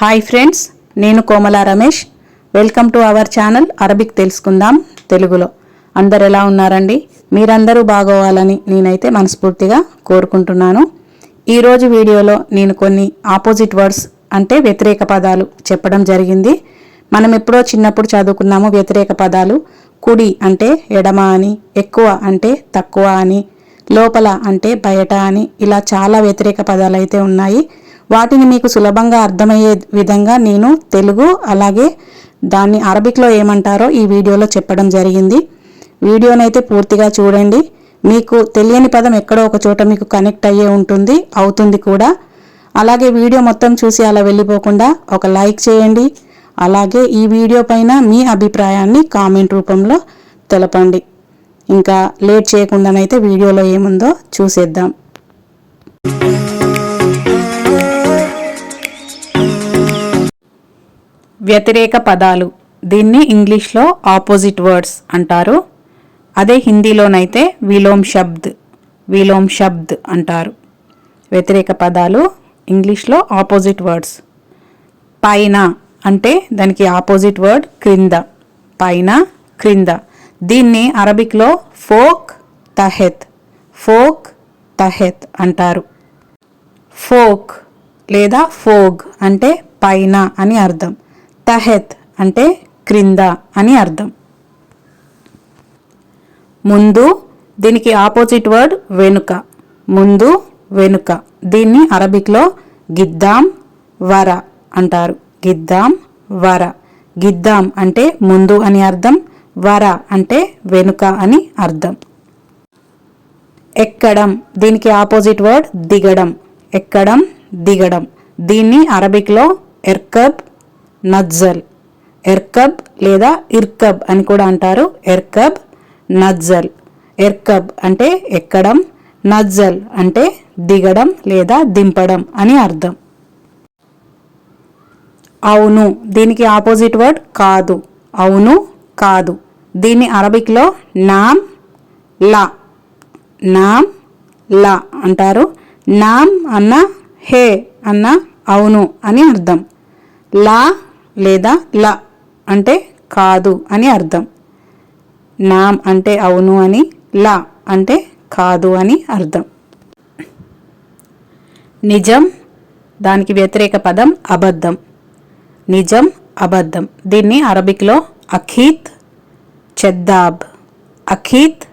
Hi friends నేను Komala Ramesh. Welcome to our channel Arabic తెలుసుకుందాం తెలుగులో అందరు ఎలా ఉన్నారండి? మీరందరూ బాగోవాలని నేనైతే మనస్ఫూర్తిగా కోరుకుంటున్నాను. ఈరోజు వీడియోలో నేను కొన్ని ఆపోజిట్ వర్డ్స్ అంటే వ్యతిరేక పదాలు చెప్పడం జరిగింది. మనం ఎప్పుడో చిన్నప్పుడు చదువుకున్నాము వ్యతిరేక పదాలు. కుడి అంటే ఎడమ అని ఎక్కువ అంటే తక్కువ అని లోపల అంటే బయట అని ఇలా చాలా వ్యతిరేక పదాలు అయితే ఉన్నాయి. వాటిని మీకు సులభంగా అర్థమయ్యే విధంగా నేను తెలుగు అలాగే దాన్ని అరబిక్లో ఏమంటారో ఈ వీడియోలో చెప్పడం జరిగింది. వీడియోనైతే పూర్తిగా చూడండి. మీకు తెలియని పదం ఎక్కడో ఒక చోట మీకు కనెక్ట్ అయ్యే ఉంటుంది అవుతుంది కూడా. అలాగే వీడియో మొత్తం చూసి అలా వెళ్ళిపోకుండా ఒక లైక్ చేయండి. అలాగే ఈ వీడియో పైన మీ అభిప్రాయాన్ని కామెంట్ రూపంలో తెలపండి. ఇంకా లేట్ చేయకుండానైతే వీడియోలో ఏముందో చూసేద్దాం. వ్యతిరేక పదాలు. దీన్ని ఇంగ్లీష్లో ఆపోజిట్ వర్డ్స్ అంటారు. అదే హిందీలోనైతే విలోమ్ శబ్ద్ విలోమ్ శబ్ద్ అంటారు. వ్యతిరేక పదాలు ఇంగ్లీష్లో ఆపోజిట్ వర్డ్స్. పైన అంటే దానికి ఆపోజిట్ వర్డ్ క్రింద. పైన క్రింద. దీన్ని అరబిక్లో ఫోక్ తహెత్ ఫోక్ తహెత్ అంటారు. ఫోక్ లేదా ఫోగ్ అంటే పైన అని అర్థం. తహెత్ అంటే క్రింద అని అర్థం. ముందు దీనికి ఆపోజిట్ వర్డ్ వెనుక. ముందు వెనుక. దీన్ని అరబిక్లో గిద్దాం వర అంటారు. గిద్దాం వర. గిద్దాం అంటే ముందు అని అర్థం వర అంటే వెనుక అని అర్థం. ఎక్కడం. దీనికి ఆపోజిట్ వర్డ్ దిగడం. ఎక్కడం దిగడం. దీన్ని అరబిక్లో ఎర్కబ్ నజ్జల్. ఎర్కబ్ లేదా ఇర్కబ్ అని కూడా అంటారు. ఎర్కబ్ నజ్జల్. ఎర్కబ్ అంటే ఎక్కడం నజ్జల్ అంటే దిగడం లేదా దింపడం అని అర్థం. అవును దీనికి ఆపోజిట్ వర్డ్ కాదు. అవును కాదు. దీన్ని అరబిక్లో నామ్ లా. నామ్ లా అంటారు. నామ్ అన్న హే అన్న అవును అని అర్థం. లా లేదా ల అంటే కాదు అని అర్థం. నామ్ అంటే అవును అని ల అంటే కాదు అని అర్థం. నిజం దానికి వ్యతిరేక పదం అబద్ధం. నిజం అబద్ధం. దీన్ని అరబిక్లో అఖీత్ చెద్దాబ్. అఖీత్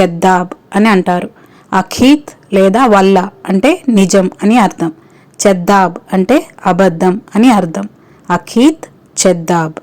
చెద్దాబ్ అని అంటారు. అఖీత్ లేదా వల్ల అంటే నిజం అని అర్థం. చెద్దాబ్ అంటే అబద్ధం అని అర్థం. అఖీత్ చెద్దాబ్.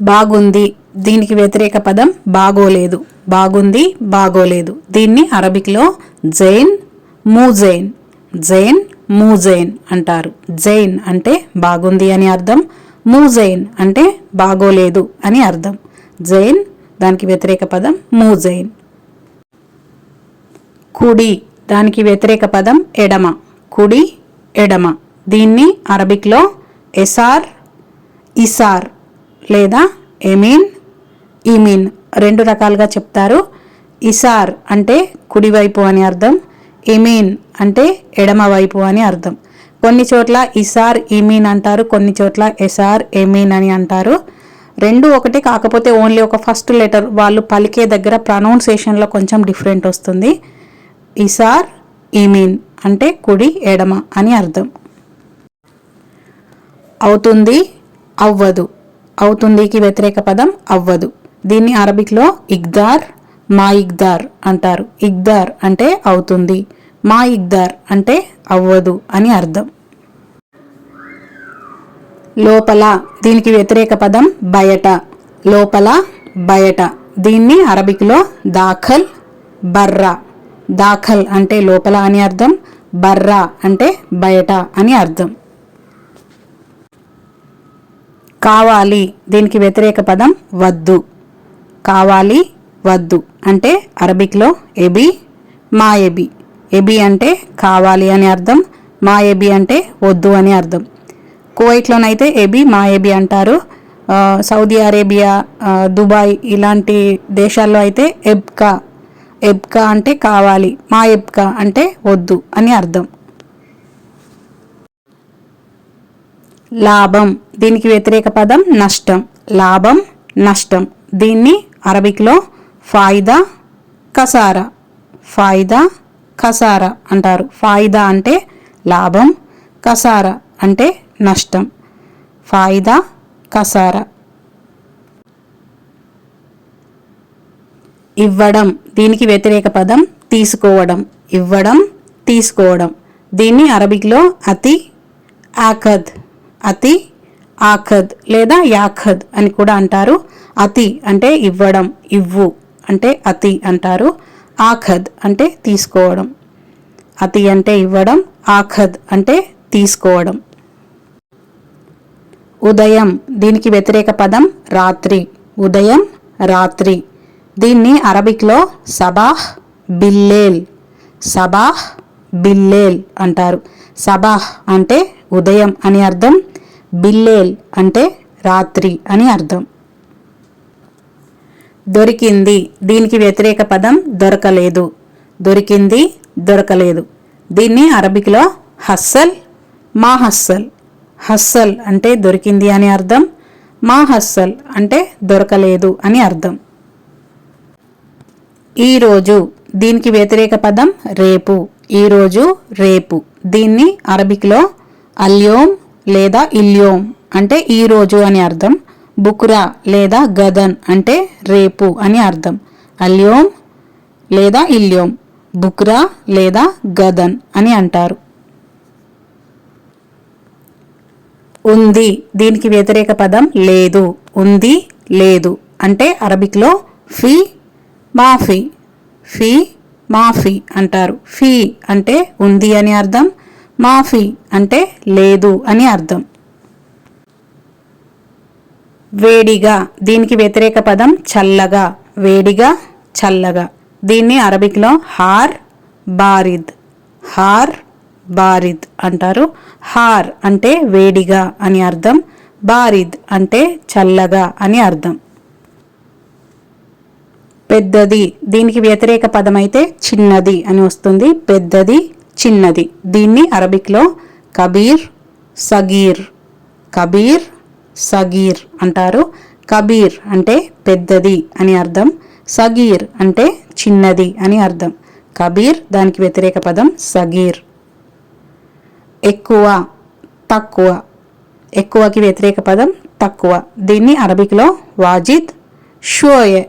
బాగుంది. దీనికి వ్యతిరేక పదం బాగోలేదు. బాగుంది బాగోలేదు. దీన్ని అరబిక్లో జైన్ మూజైన్ జైన్ మూజైన్ అంటారు. జైన్ అంటే బాగుంది అని అర్థం మూజైన్ అంటే బాగోలేదు అని అర్థం. జైన్ దానికి వ్యతిరేక పదం మూజైన్. కుడి దానికి వ్యతిరేక పదం ఎడమ. కుడి ఎడమ. దీన్ని అరబిక్లో ఎసార్ ఇసార్ లేదా ఎమీన్ ఈమీన్ రెండు రకాలుగా చెప్తారు. ఇసార్ అంటే కుడివైపు అని అర్థం ఇమీన్ అంటే ఎడమవైపు అని అర్థం. కొన్ని చోట్ల ఇసార్ ఇమీన్ అంటారు కొన్ని చోట్ల ఎసార్ ఎమీన్ అని అంటారు. రెండు ఒకటి కాకపోతే ఓన్లీ ఒక ఫస్ట్ లెటర్ వాళ్ళు పలికే దగ్గర ప్రొనౌన్సేషన్లో కొంచెం డిఫరెంట్ వస్తుంది. ఇసార్ ఇమీన్ అంటే కుడి ఎడమ అని అర్థం. అవుతుంది అవ్వదు. అవుతుందికి వ్యతిరేక పదం అవ్వదు. దీన్ని అరబిక్లో ఇగ్దార్ మా ఇగ్దార్ అంటారు. ఇగ్దార్ అంటే అవుతుంది మా ఇగ్దార్ అంటే అవ్వదు అని అర్థం. లోపల దీనికి వ్యతిరేక పదం బయట. లోపల బయట. దీన్ని అరబిక్లో దాఖల్ బర్రా. దాఖల్ అంటే లోపల అని అర్థం బర్రా అంటే బయట అని అర్థం. కావాలి. దీనికి వ్యతిరేక పదం వద్దు. కావాలి వద్దు. అంటే అరబిక్లో ఎబి మా ఎబి. ఎబి అంటే కావాలి అని అర్థం మా ఎబి అంటే వద్దు అని అర్థం. కువైట్లోనైతే ఎబి మా ఎబి అంటారు. సౌదీ అరేబియా దుబాయ్ ఇలాంటి దేశాల్లో అయితే ఎబ్కా. ఎబ్కా అంటే కావాలి మా ఎబ్కా అంటే వద్దు అని అర్థం. లాభం. దీనికి వ్యతిరేక పదం నష్టం. లాభం నష్టం. దీన్ని అరబిక్లో ఫాయిదా కసారా ఫాయిదా కసారా అంటారు. ఫాయిదా అంటే లాభం కసారా అంటే నష్టం. ఫాయిదా కసారా ఇవ్వడం. దీనికి వ్యతిరేక పదం తీసుకోవడం. ఇవ్వడం తీసుకోవడం. దీన్ని అరబిక్లో అతి ఆకద్. అతి ఆఖద్ లేదా యాఖద్ అని కూడా అంటారు. అతి అంటే ఇవ్వడం ఇవ్వు అంటే అతి అంటారు. ఆఖద్ అంటే తీసుకోవడం. అతి అంటే ఇవ్వడం ఆఖద్ అంటే తీసుకోవడం. ఉదయం దీనికి వ్యతిరేక పదం రాత్రి. ఉదయం రాత్రి. దీన్ని అరబిక్లో సబాహ్ బిల్లేల్ సబాహ్ బిల్లేల్ అంటారు. సబాహ్ అంటే ఉదయం అని అర్థం బిల్లేల్ అంటే రాత్రి అని అర్థం. దొరికింది. దీనికి వ్యతిరేక పదం దొరకలేదు. దొరికింది దొరకలేదు. దీన్ని అరబిక్లో హస్సల్ మా హస్సల్. హస్సల్ అంటే దొరికింది అని అర్థం. మా హస్సల్ అంటే దొరకలేదు అని అర్థం. ఈరోజు దీనికి వ్యతిరేక పదం రేపు. ఈరోజు రేపు. దీన్ని అరబిక్లో అల్యోమ్ లేదా ఇల్యోమ్ అంటే ఈరోజు అని అర్థం బుక్రా లేదా గదన్ అంటే రేపు అని అర్థం. అల్యోమ్ లేదా ఇల్యోమ్ బుక్రా లేదా గదన్ అని అంటారు. ఉంది దీనికి వ్యతిరేక పదం లేదు. ఉంది లేదు అంటే అరబిక్లో ఫీ మాఫీ ఫీ మాఫీ అంటారు. ఫీ అంటే ఉంది అని అర్థం మాఫీ అంటే లేదు అని అర్థం. వేడిగా దీనికి వ్యతిరేక పదం చల్లగా. వేడిగా చల్లగా. దీన్ని అరబిక్లో హార్ బారిద్. హార్ బారిద్ అంటారు. హార్ అంటే వేడిగా అని అర్థం. బారిద్ అంటే చల్లగా అని అర్థం. పెద్దది దీనికి వ్యతిరేక పదం అయితే చిన్నది అని వస్తుంది. పెద్దది చిన్నది. దీన్ని అరబిక్లో కబీర్ సగీర్ కబీర్ సగీర్ అంటారు. కబీర్ అంటే పెద్దది అని అర్థం. సగీర్ అంటే చిన్నది అని అర్థం. కబీర్ దానికి వ్యతిరేక పదం సగీర్. ఎక్కువ తక్కువ. ఎక్కువకి వ్యతిరేక పదం తక్కువ. దీన్ని అరబిక్లో వాజిద్ షోయే.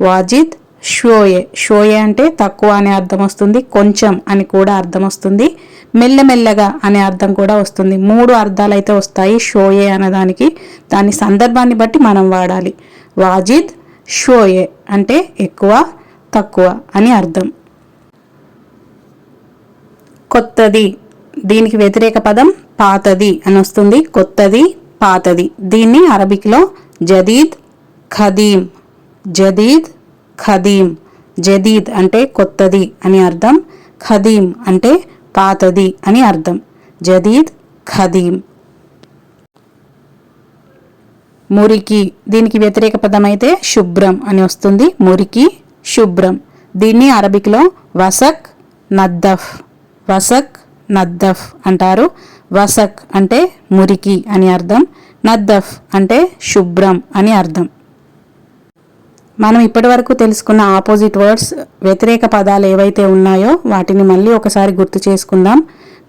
వాజిద్ షోయే. షోయే అంటే తక్కువ అనే అర్థం వస్తుంది. కొంచెం అని కూడా అర్థం వస్తుంది. మెల్లమెల్లగా అనే అర్థం కూడా వస్తుంది. మూడు అర్థాలు అయితే వస్తాయి షోయే అనేదానికి దాని సందర్భాన్ని బట్టి మనం వాడాలి. వాజిద్ షోయే అంటే ఎక్కువ తక్కువ అని అర్థం. కొత్తది. దీనికి వ్యతిరేక పదం పాతది అని వస్తుంది. కొత్తది పాతది. దీన్ని అరబిక్లో జదీద్ ఖదీం జదీద్ ఖదీం జదీద్ అంటే కొత్తది అని అర్థం ఖదీం అంటే పాతది అని అర్థం. జదీద్ ఖదీం. మురికి దీనికి వ్యతిరేక పదం అయితే శుభ్రం అని వస్తుంది. మురికి శుభ్రం. దీన్ని అరబిక్లో వసక్ నద్దఫ్. వసక్ నద్దఫ్ అంటారు. వసక్ అంటే మురికి అని అర్థం. నద్దఫ్ అంటే శుభ్రం అని అర్థం. మనం ఇప్పటివరకు తెలుసుకున్న ఆపోజిట్ వర్డ్స్ వ్యతిరేక పదాలు ఏవైతే ఉన్నాయో వాటిని మళ్ళీ ఒకసారి గుర్తు చేసుకుందాం.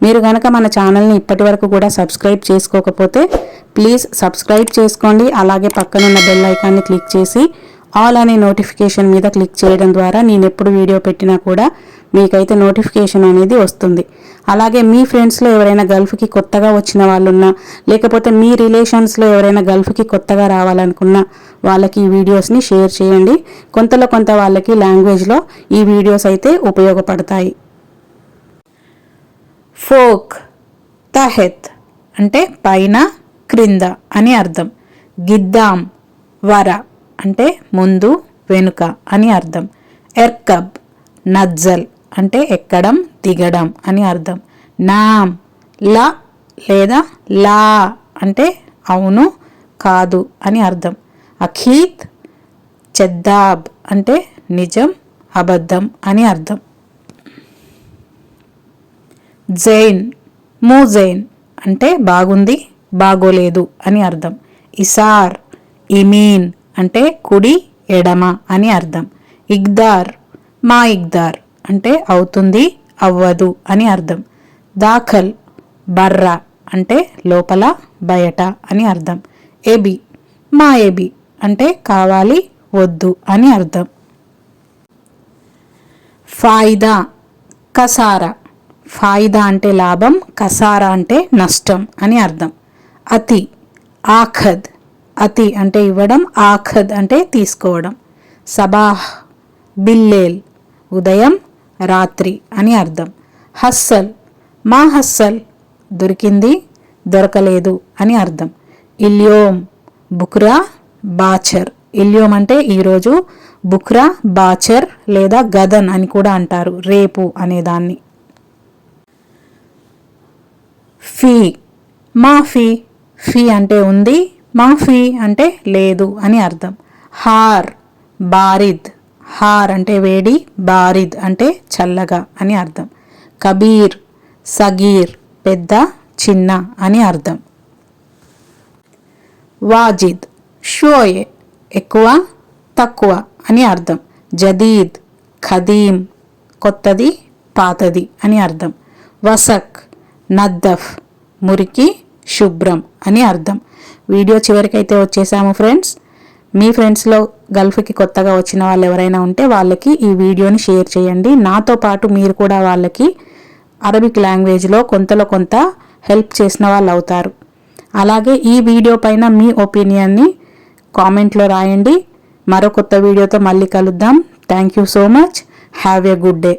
మీరు గనక మన ఛానల్ని ఇప్పటి వరకు కూడా సబ్స్క్రైబ్ చేసుకోకపోతే ప్లీజ్ సబ్స్క్రైబ్ చేసుకోండి. అలాగే పక్కనున్న బెల్ ఐకాన్ని క్లిక్ చేసి ఆల్ అనే నోటిఫికేషన్ మీద క్లిక్ చేయడం ద్వారా నేను ఎప్పుడు వీడియో పెట్టినా కూడా మీకైతే నోటిఫికేషన్ అనేది వస్తుంది. అలాగే మీ ఫ్రెండ్స్లో ఎవరైనా గల్ఫ్కి కొత్తగా వచ్చిన వాళ్ళున్నా లేకపోతే మీ రిలేషన్స్లో ఎవరైనా గల్ఫ్కి కొత్తగా రావాలనుకున్నా వాళ్ళకి ఈ వీడియోస్ని షేర్ చేయండి. కొంతలో కొంత వాళ్ళకి లాంగ్వేజ్లో ఈ వీడియోస్ అయితే ఉపయోగపడతాయి. ఫోక్ తహెత్ అంటే పైన క్రింద అని అర్థం. గిద్దాం వర. అంటే ముందు వెనుక అని అర్థం. ఎర్కబ్ నజ్జల్ అంటే ఎక్కడం దిగడం అని అర్థం. నామ్ ల లేదా లా అంటే అవును కాదు అని అర్థం. అఖీత్ చెద్దాబ్ అంటే నిజం అబద్ధం అని అర్థం. జైన్ మూజైన్ అంటే బాగుంది బాగోలేదు అని అర్థం. ఇసార్ ఇమీన్ అంటే కుడి ఎడమ అని అర్థం. ఇగ్దార్ మా ఇగ్దార్ అంటే అవుతుంది అవ్వదు అని అర్థం. దాఖల్ బర్ర అంటే లోపల బయట అని అర్థం. ఎబి మా ఎబి అంటే కావాలి వద్దు అని అర్థం. ఫాయిదా కసారా. ఫాయిదా అంటే లాభం కసారా అంటే నష్టం అని అర్థం. అతి ఆఖద్ అతి అంటే ఇవ్వడం ఆఖద్ అంటే తీసుకోవడం. సబాహ్ బిల్లేల్ ఉదయం రాత్రి అని అర్థం. హస్సల్ మా హస్సల్ దొరికింది దొరకలేదు అని అర్థం. ఇల్యోమ్ బుక్రా బాచర్. ఇల్యోమ్ అంటే ఈరోజు బుక్రా బాచర్ లేదా గదన్ అని కూడా అంటారు రేపు అనేదాన్ని ఫీ మా ఫీ ఫీ అంటే ఉంది మాఫీ అంటే లేదు అని అర్థం. హార్ బారిద్. హార్ అంటే వేడి బారిద్ అంటే చల్లగా అని అర్థం. కబీర్ సగీర్ పెద్ద చిన్న అని అర్థం. వాజిద్ షోయే ఎక్కువ తక్కువ అని అర్థం. జదీద్ ఖదీం కొత్తది పాతది అని అర్థం. వసక్ నద్దఫ్ మురికి శుభ్రం అని అర్థం. వీడియో చివరికైతే వచ్చేసాము ఫ్రెండ్స్. మీ ఫ్రెండ్స్లో గల్ఫ్కి కొత్తగా వచ్చిన వాళ్ళు ఎవరైనా ఉంటే వాళ్ళకి ఈ వీడియోని షేర్ చేయండి. నాతో పాటు మీరు కూడా వాళ్ళకి అరబిక్ లాంగ్వేజ్లో కొంతలో కొంత హెల్ప్ చేసిన వాళ్ళు అవుతారు. అలాగే ఈ వీడియో పైన మీ ఒపీనియన్ని కామెంట్లో రాయండి. మరో కొత్త వీడియోతో మళ్ళీ కలుద్దాం. Thank you so much. Have a good day.